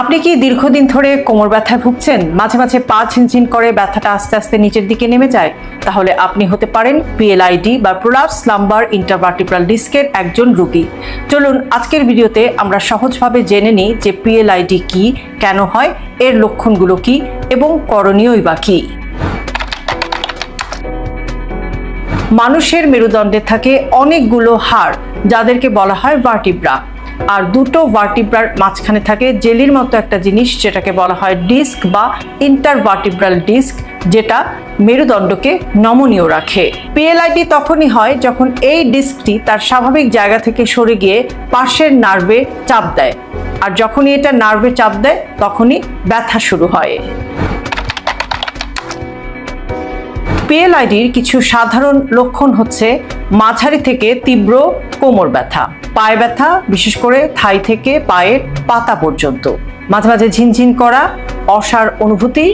আপনি কি দীর্ঘদিন ধরে কোমর ব্যথায় ভুগছেন? মাঝে মাঝে পা ঝিনঝিন করে ব্যথাটা আস্তে আস্তে নিচের দিকে নেমে যায়। তাহলে আপনি হতে পারেন পিএলআইডি বা প্রোলাপস লাম্বার ইন্টারভার্টিব্রাল ডিস্কের একজন রোগী। চলুন আজকের ভিডিওতে আমরা সহজভাবে জেনে নিই যে পিএলআইডি কি, কেন হয়, এর লক্ষণগুলো কি এবং করণীয়ই বা কী। মানুষের মেরুদণ্ডে থাকে অনেকগুলো হাড়, যাদেরকে বলা হয় ভার্টিব্রা আর দুটো ভার্টিব্রার মাঝখানে থাকে, জেলির মতো একটা জিনিস যেটাকে বলা হয় ডিস্ক বা ইন্টারভার্টিব্রাল ডিস্ক, যেটা মেরুদণ্ডকে নমনীয় রাখে। পিএলআইডি তখনই হয় যখন এই ডিস্কটি তার স্বাভাবিক জায়গা থেকে সরে গিয়ে পাশের নার্ভে চাপ দেয়। আর যখনই এটা নার্ভে চাপ দেয়, তখনই ব্যথা শুরু হয়। পিএলআইডির কিছু সাধারণ লক্ষণ হচ্ছে মাঝারি থেকে তীব্র কোমর ব্যথা, পায়ে ব্যথা, বিশেষ করে থাই থেকে পায়ের পাতা পর্যন্ত। মাঝে মাঝে ঝিনঝিন করা অসার অনুভূতি,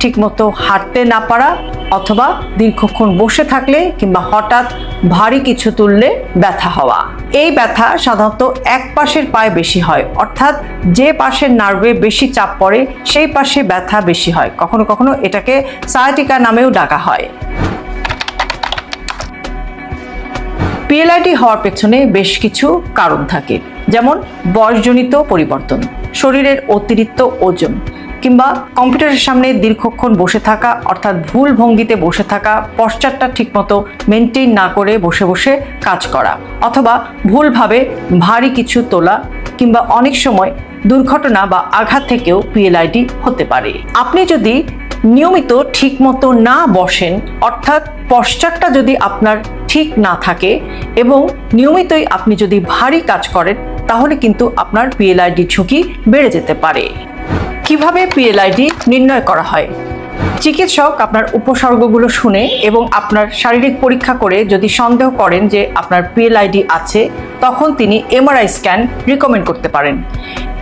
ঠিকমতো হাঁটতে না পারা অথবা দীর্ঘক্ষণ বসে থাকলে কিংবা হঠাৎ ভারী কিছু তুললে ব্যথা হওয়া। এই ব্যথা সাধারণত এক পাশের পায়ে বেশি হয়, অর্থাৎ যে পাশের নার্ভে বেশি চাপ পড়ে সেই পাশে ব্যথা বেশি হয়। কখনো কখনো এটাকে সায়াটিকা নামেও ডাকা হয়। পিএলআইডি হওয়ার পেছনে বেশ কিছু কারণ থাকে, যেমন বয়সজনিত পরিবর্তন, শরীরের অতিরিক্ত ওজন কিংবা কম্পিউটারের সামনে দীর্ঘক্ষণ বসে থাকা, অর্থাৎ ভুল ভঙ্গিতে বসে থাকা পশ্চারটা ঠিকমতো মেনটেন না করে বসে বসে কাজ করা, অথবা ভুলভাবে ভারী কিছু তোলা কিংবা অনেক সময় দুর্ঘটনা বা আঘাত থেকেও পিএলআইডি হতে পারে। আপনি যদি নিয়মিত ঠিকমতো না বসেন, অর্থাৎ পশ্চারটা যদি আপনার ঠিক না থাকে এবং নিয়মিতই আপনি যদি ভারী কাজ করেন, তাহলে কিন্তু আপনার পিএলআইডি ঝুঁকি বেড়ে যেতে পারে। কীভাবে পিএলআইডি নির্ণয় করা হয়? চিকিৎসক আপনার উপসর্গগুলো শুনে এবং আপনার শারীরিক পরীক্ষা করে যদি সন্দেহ করেন যে আপনার পিএলআইডি আছে, তখন তিনি এমআরআই স্ক্যান রিকমেন্ড করতে পারেন।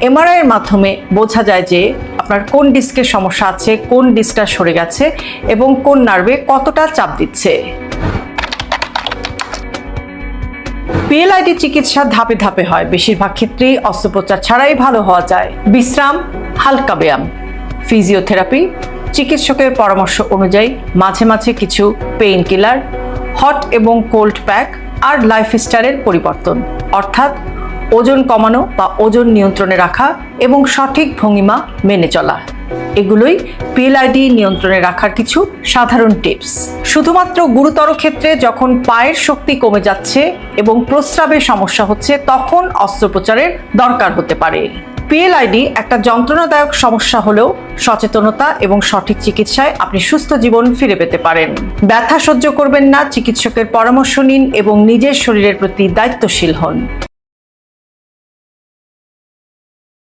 এমআরআই এর মাধ্যমে বোঝা যায় যে আপনার কোন ডিস্কের সমস্যা আছে, কোন ডিস্কটা সরে গেছে এবং কোন নার্ভে কতটা চাপ দিচ্ছে। পিএলআইডি চিকিৎসা ধাপে ধাপে হয়। বেশিরভাগ ক্ষেত্রেই অস্ত্রোপচার ছাড়াই ভালো হওয়া যায়। বিশ্রাম, হালকা ব্যায়াম। ফিজিওথেরাপি, চিকিৎসকের পরামর্শ অনুযায়ী মাঝে মাঝে কিছু পেইন কিলার হট এবং কোল্ড প্যাক আর লাইফস্টাইলের পরিবর্তন। অর্থাৎ ওজন কমানো বা ওজন নিয়ন্ত্রণে রাখা এবং সঠিক ভঙ্গিমা মেনে চলা। এগুলোই পিএলআইডি নিয়ন্ত্রণে রাখার কিছু সাধারণ টিপস। শুধুমাত্র গুরুতর ক্ষেত্রে যখন পায়ের শক্তি কমে যাচ্ছে এবং প্রস্রাবের সমস্যা হচ্ছে, তখন অস্ত্রোপচারের দরকার হতে পারে। পিএলআইডি একটা যন্ত্রণাদায়ক সমস্যা হলেও সচেতনতা এবং সঠিক চিকিৎসায় আপনি সুস্থ জীবন ফিরে পেতে পারেন। ব্যথা সহ্য করবেন না, চিকিৎসকের পরামর্শ নিন এবং নিজের শরীরের প্রতি দায়িত্বশীল হন।